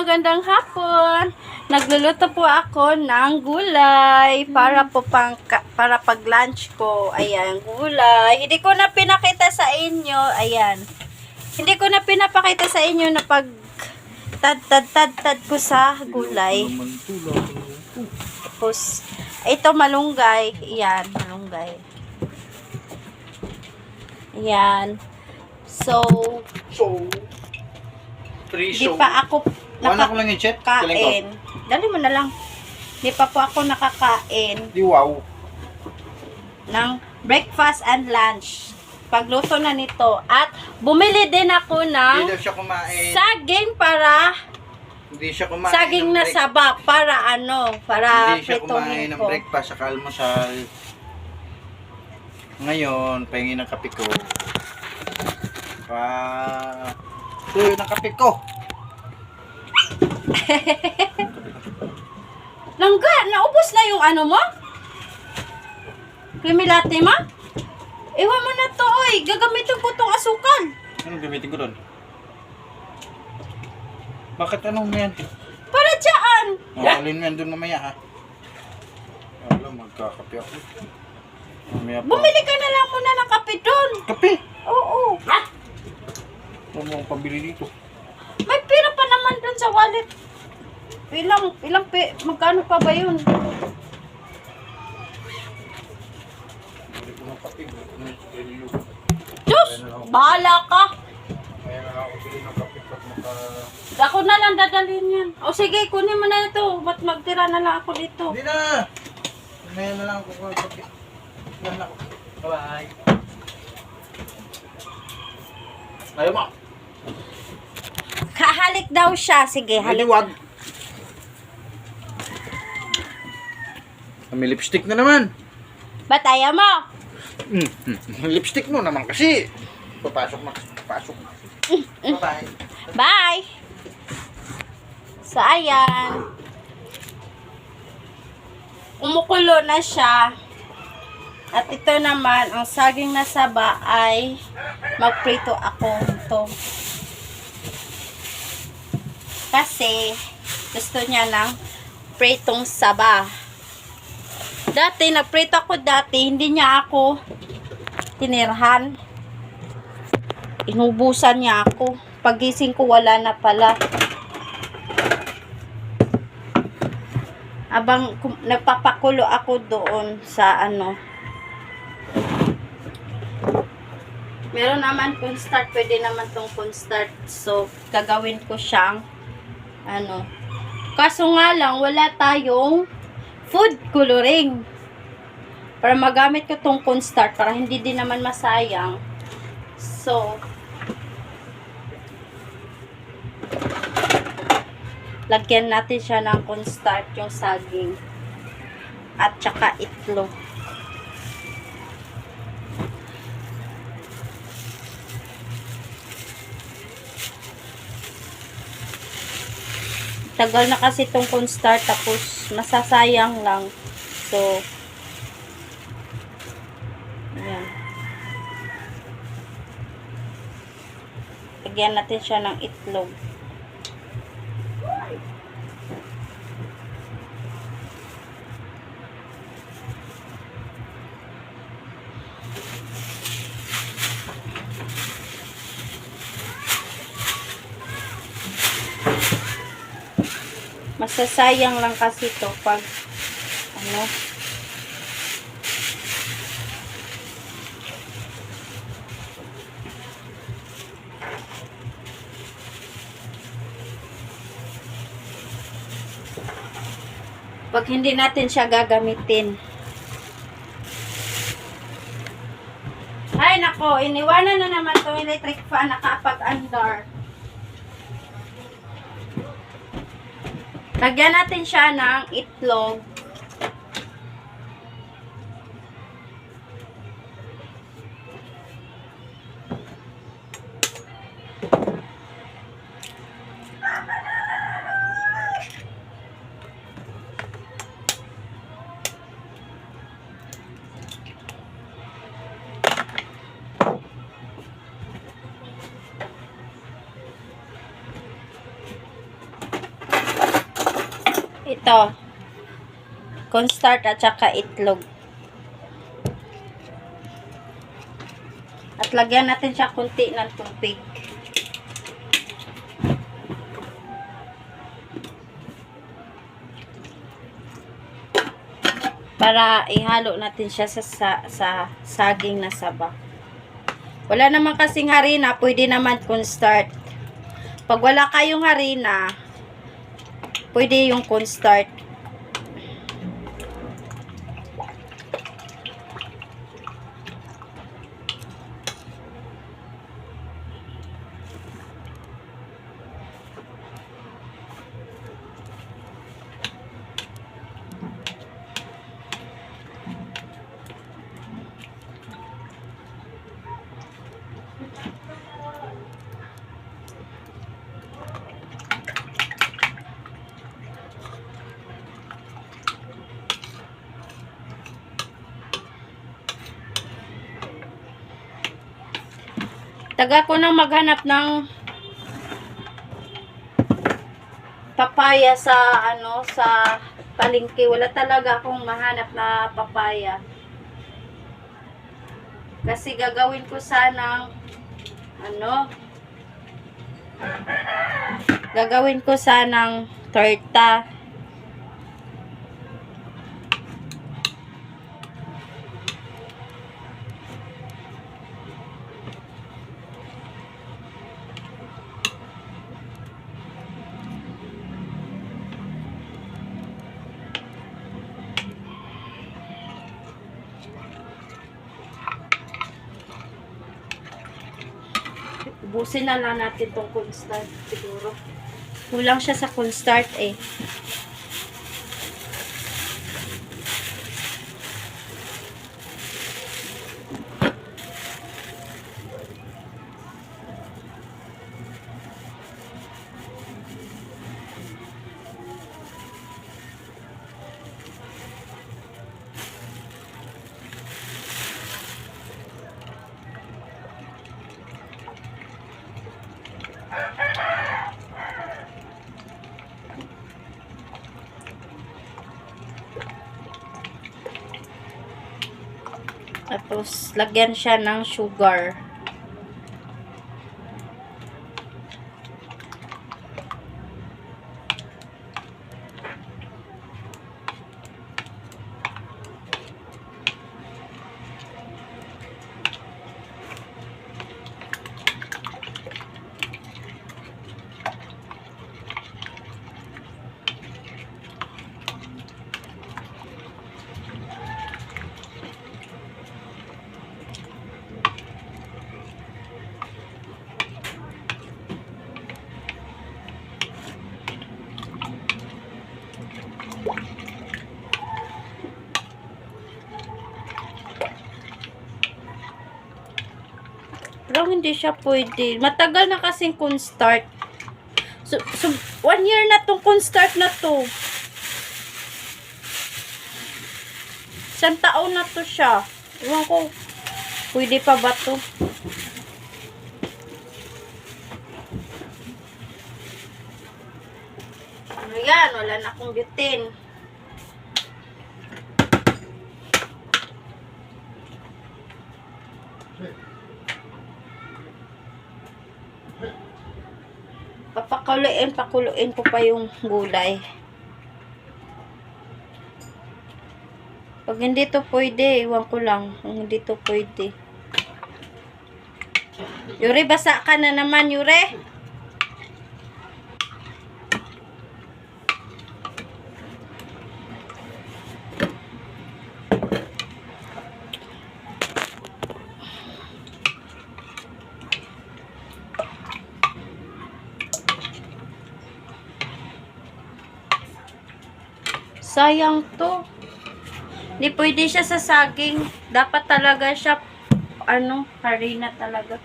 magandang hapon. Nagluluto po ako ng gulay para po pang para pag lunch ko. Ayan, gulay. Hindi ko na pinakita sa inyo. Ayan. Hindi ko na pinapakita sa inyo na pag tad tad tad tad ko sa gulay. Tapos ito malunggay. Ayan, malunggay. Ayan. So, So, free di show. pa ako Wala ko lang yung chat. Nakakain. Dali mo na lang. Di pa po ako nakakain Di wow. ng breakfast and lunch. Pagluto na nito. At bumili din ako Hindi ng daw siya kumain. saging para Hindi siya kumain. saging ng na break- saba para ano, para Hindi siya kumain prituhin ng ko. breakfast sa almusal. Ngayon, pahingi ng kape ko. Pa... Tuyo ng kape ko. Langga, naubos na yung ano mo? Creamy latte mo? Iwan mo na to, oy. Gagamitin ko tong asukal. Anong gamitin ko doon? Bakit anong yan? Para dyan. Oh, alin mo yan doon mamaya ha? Alam, magkakape ako. Mamaya pa. Bumili ka na lang muna ng kape doon. Kape! Oo. Huwag mo akong pambili dito. May pera pa naman. Ilang, ilang pe, magkano pa ba yun? Diyos, bahala ka. Kaya na lang ako na lang dadalhin yan. O sige, kunin mo na ito. Ba't magtira na lang ako dito? Hindi na! Mamaya na lang ako. Bye-bye. Ayaw mo! Kahalik daw siya. Sige, halik. Haliwag! May lipstick na naman. Ba't ayaw mo? Mm, mm, lipstick mo naman kasi. Papasok na. Papasok na. Bye-bye. Bye! So, ayan. Umukulo na siya. At ito naman, ang saging na saba ay magprito ako ito. Kasi, gusto niya ng pritong saba. Dati, nagprito ako dati, hindi niya ako tinirhan. Inubusan niya ako. Pagising ko, wala na pala. Abang nagpapakulo ako doon sa ano. Meron naman cornstarch, pwede naman tong cornstarch. So, gagawin ko siyang ano. Kaso nga lang, wala tayong food coloring. Para magamit ko tong cornstarch para hindi din naman masayang. So, lagyan natin siya ng cornstarch yung saging at saka itlog. Tagal na kasi itong cornstarch tapos masasayang lang. So, ayan. Lagyan natin siya ng itlog. Masasayang lang kasi to pag ano pag hindi natin siya gagamitin. Ay nako, iniwanan na naman tong electric fan nakapag-andar. Lagyan natin siya ng itlog. Ito. Cornstarch at saka itlog. At lagyan natin siya kunti ng tubig. Para ihalo natin siya sa, sa, sa saging na saba. Wala naman kasing harina, pwede naman cornstarch. Pag wala kayong harina, pwede yung cornstarch. Taga ko nang maghanap ng papaya sa ano sa palengke. Wala talaga akong mahanap na papaya. Kasi gagawin ko sanang ano gagawin ko sanang torta. Ubusin na lang natin tong cornstarch siguro. Kulang siya sa cornstarch eh. Tapos, lagyan siya ng sugar. Pero hindi siya pwede. Matagal na kasing cornstarch. So, so, one year na tong cornstarch na to. Isang taon na to siya. Ewan ko, pwede pa ba to? Ano yan? Wala na akong butane. Pakuluin ko pa yung gulay. Pag hindi to pwede, iwan ko lang. Kung hindi to pwede. Yuri, basa ka na naman, Yuri. Sayang to. Hindi pwede siya sa saging. Dapat talaga siya, ano, harina talaga.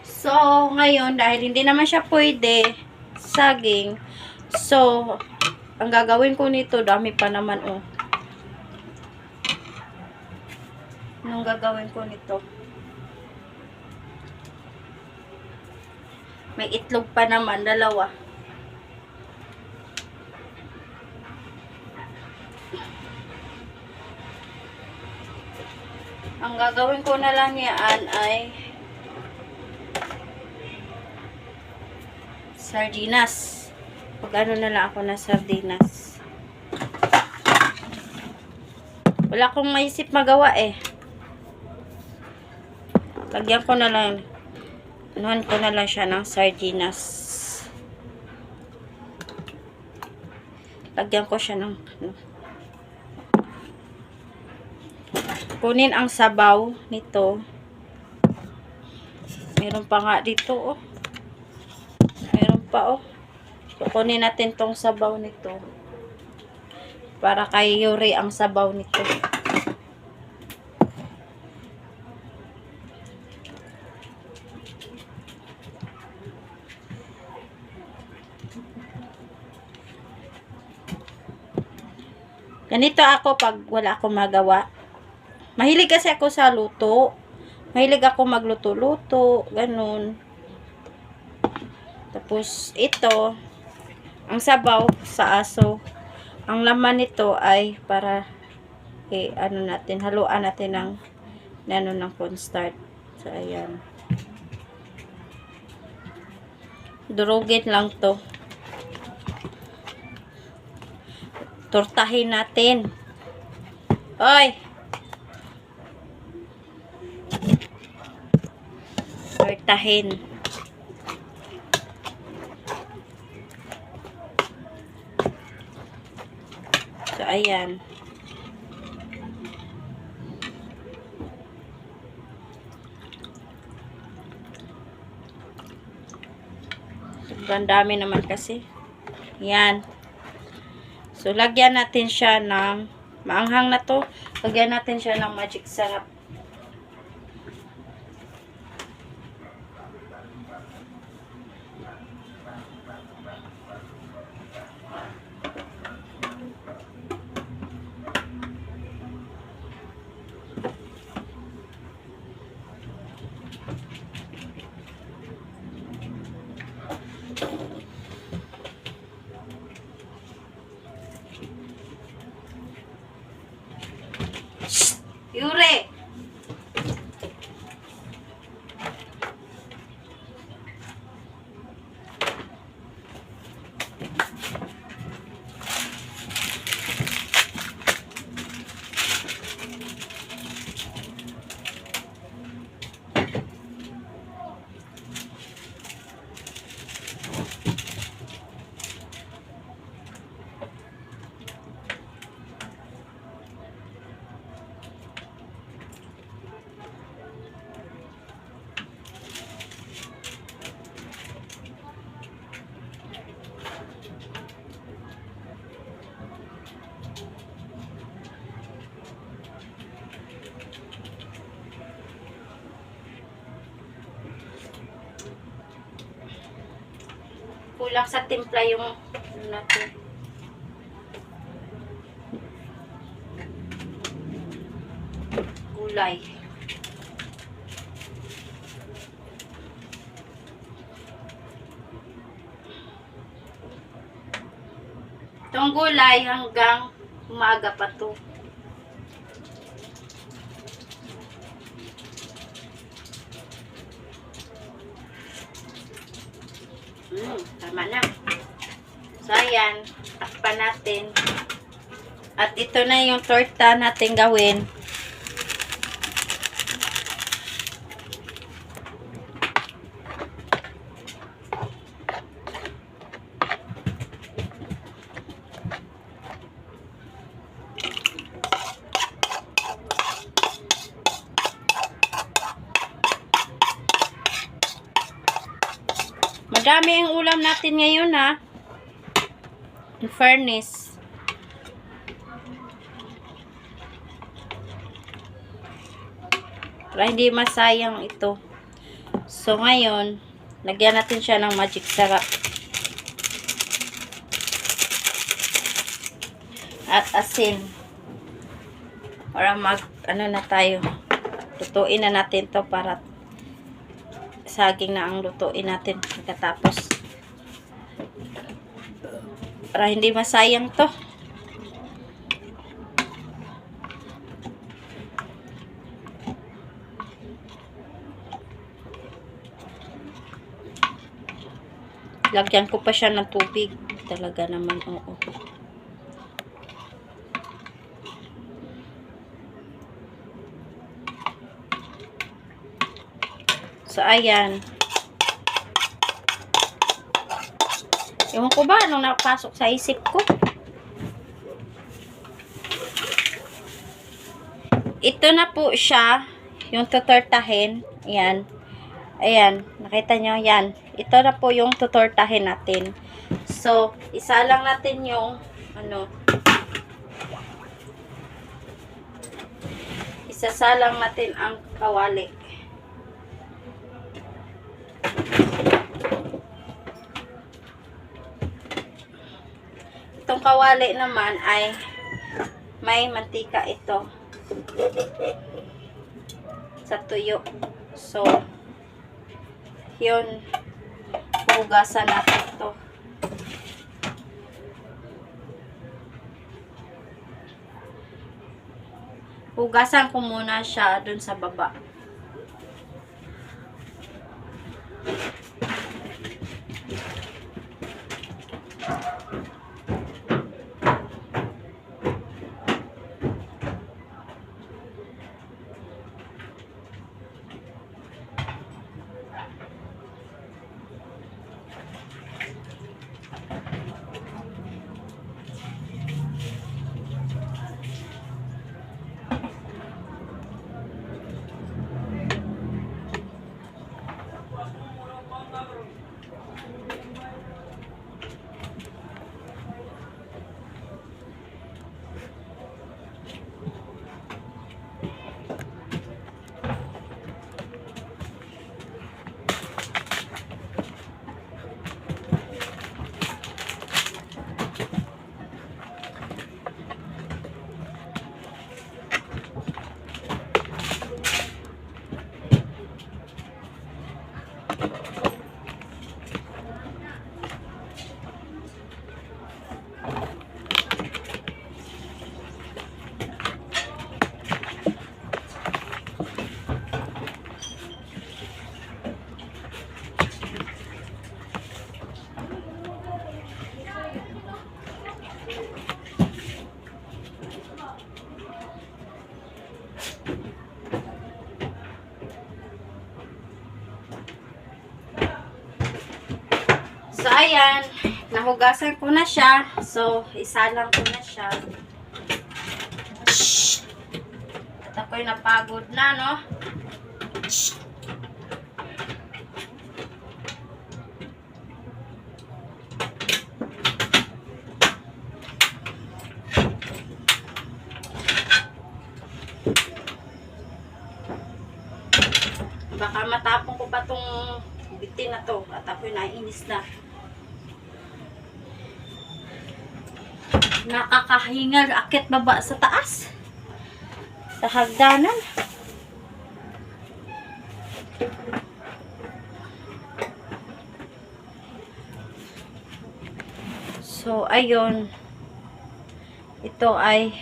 So, ngayon, dahil hindi naman siya pwede, saging, so, ang gagawin ko nito, dami pa naman, oh. Anong gagawin ko nito? May itlog pa naman, dalawa. Gagawin ko na lang yan ay sardinas. Pag ano na lang ako na sardinas. Wala akong maisip magawa eh. Lagyan ko na lang, anuhan ko na lang siya ng sardinas. Lagyan ko siya ng, ano. Kunin ang sabaw nito. Meron pa nga dito, oh. Meron pa, oh. So, kunin natin tong sabaw nito. Para kay Yuri ang sabaw nito. Ganito ako pag wala akong magawa. Mahilig kasi ako sa luto. Mahilig ako magluto-luto, ganun. Tapos ito, ang sabaw sa aso. Ang laman nito ay para eh, ano natin, haluan natin ng ano ng cornstarch. So, ayan. Durugin lang to. Tortahin natin. Oy! Tortahin. So, ayan. Sobrang dami naman kasi. Yan. So, lagyan natin siya ng maanghang na to. Lagyan natin siya ng magic sarap. Kulang sa timpla yung ano natin. Gulay. Itong gulay hanggang umaga pa to. Tama na. So, ayan. Takpan natin. At ito na yung torta natin gawin. Madami ang ulam natin ngayon ha. In fairness. Para hindi masayang ito. So ngayon, lagyan natin siya ng magic sarap. At asin. Para mag, ano na tayo. Lutuin na natin to para saging na ang lutuin natin pagkatapos. Para hindi masayang to. Lagyan ko pa siya ng tubig. Talaga naman, oo. So, ayan. Ewan ko ba anong napasok sa isip ko. Ito na po siya. Yung tutortahin. Ayan. Ayan. Nakita nyo? Yan. Ito na po yung tutortahin natin. So, isa lang natin yung ano isasalang natin ang kawali. Itong kawali naman ay may mantika ito sa tuyo. So, yun, hugasan natin ito. Hugasan ko muna siya dun sa baba. So, ayan. Nahugasan ko na siya. So, isalang ko na siya. At ako'y napagod na, no? Baka matapon ko pa tong bitin na to at ako'y naiinis na. Nakakahingal akit baba sa taas. Sa hagdanan. So, ayun. Ito ay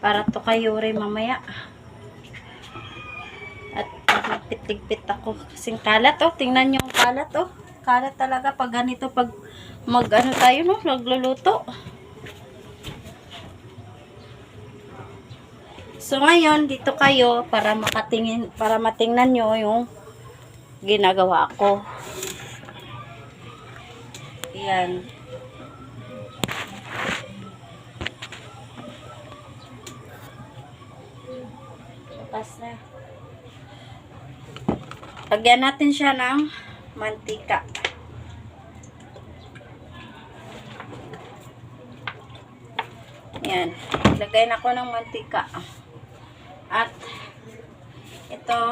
para to kayo rin mamaya. At ligpit-ligpit ako. Kasing kalat, oh. Tingnan nyo yung kalat, oh. Kalat talaga pag ganito, pag mag, ano tayo, no? Nagluluto. So, ngayon, dito kayo para makatingin, para matingnan nyo yung ginagawa ko. Ayan. Tapos na. Lagyan natin siya ng mantika. Yan. Lagay na ko ng mantika. At ito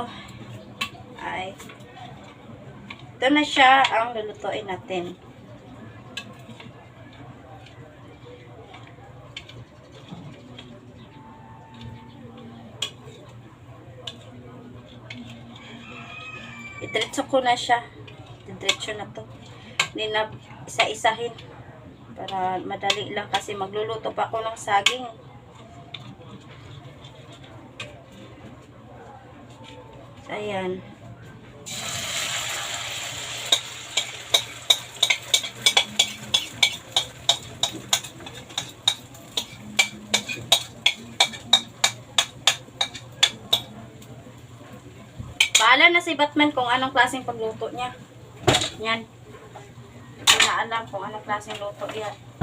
ay ito na siya ang lulutuin natin. Diretso ko na siya. Diretso na to. Hindi na isa-isahin. Para madali lang kasi magluluto pa ako ng saging. Ayan. Paalam na si Batman kung anong klaseng pagluto niya. Yan. Hindi na alam kung anong klaseng luto yan.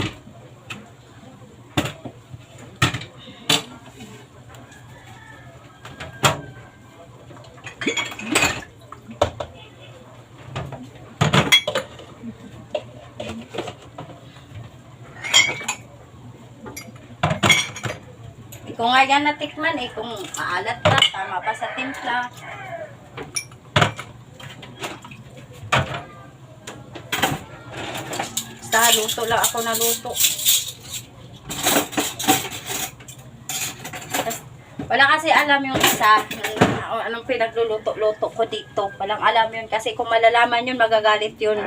Kung nga yan natikman eh, kung maalat pa, tama pa sa timpla. Basta luto lang ako naluto. Tas- Wala kasi alam yung isa, anong pinagluluto-luto ko dito. Walang alam yun kasi kung malalaman yun, magagalit yun.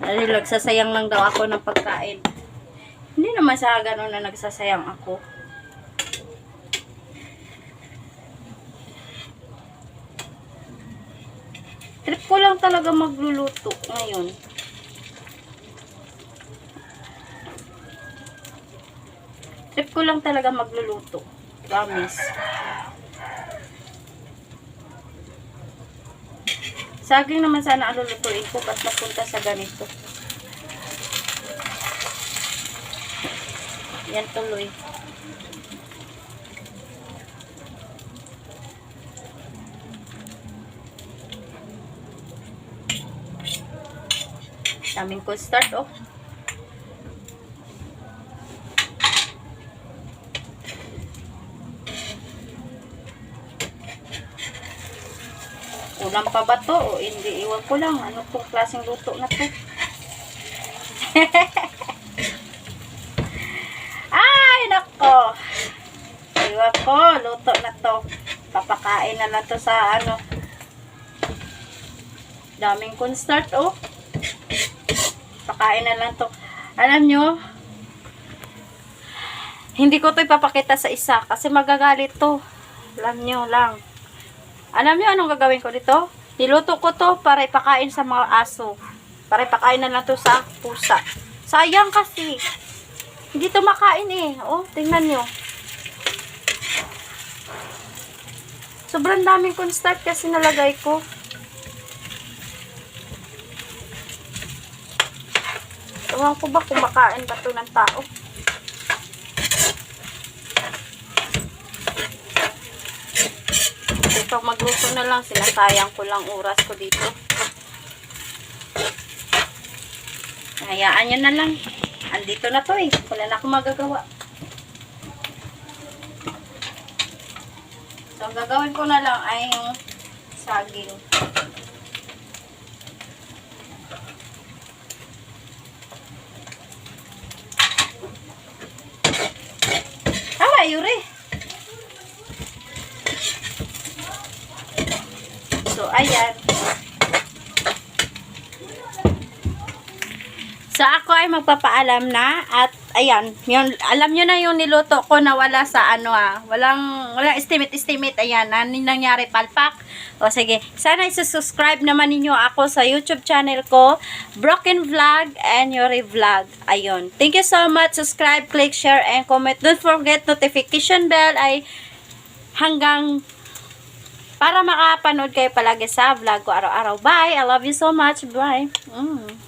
Dahil nagsasayang lang daw ako ng pagkain. Hindi naman sa ganun na nagsasayang ako. Trip ko lang talaga magluluto ngayon. Trip ko lang talaga magluluto. Promise. Saging naman sana ang lulutuin ko ba't napunta sa ganito. Yan tuloy. Daming ko start oh. Ulam pa ba to? O hindi, iwan ko lang. Ano pong klaseng luto na to? Ay, nako. Iwan ko, luto na to. Papakain na lang to sa ano. Daming cornstarch, oh. Pakain na lang to. Alam nyo, hindi ko to ipapakita sa isa kasi magagalit to. Alam nyo lang. Alam niyo anong gagawin ko dito? Niluto ko to para ipakain sa mga aso. Para ipakain na lang to sa pusa. Sayang kasi. Hindi to makain eh. Oh, tingnan nyo. Sobrang daming cornstarch kasi nalagay ko. Ewan ko ba kung makain ba to ng tao? Pag magluto na lang, sinasayang ko lang oras ko dito. Hayaan nyo na lang. Andito na to eh. Wala na akong magagawa. So, ang gagawin ko na lang ay yung saging. Ah, Yuri. So, ayan. So, ako ay magpapaalam na at ayan, yun, alam nyo na yung niluto ko na wala sa ano ah, walang, walang estimate-estimate, ayan, ano nangyari, palpak. O sige, sana isusubscribe naman ninyo ako sa YouTube channel ko, Broken Vlog and Yuri Vlog. Ayun. Thank you so much. Subscribe, click, share, and comment. Don't forget notification bell ay hanggang para makapanood kayo palagi sa vlog ko araw-araw. Bye! I love you so much. Bye! Mm.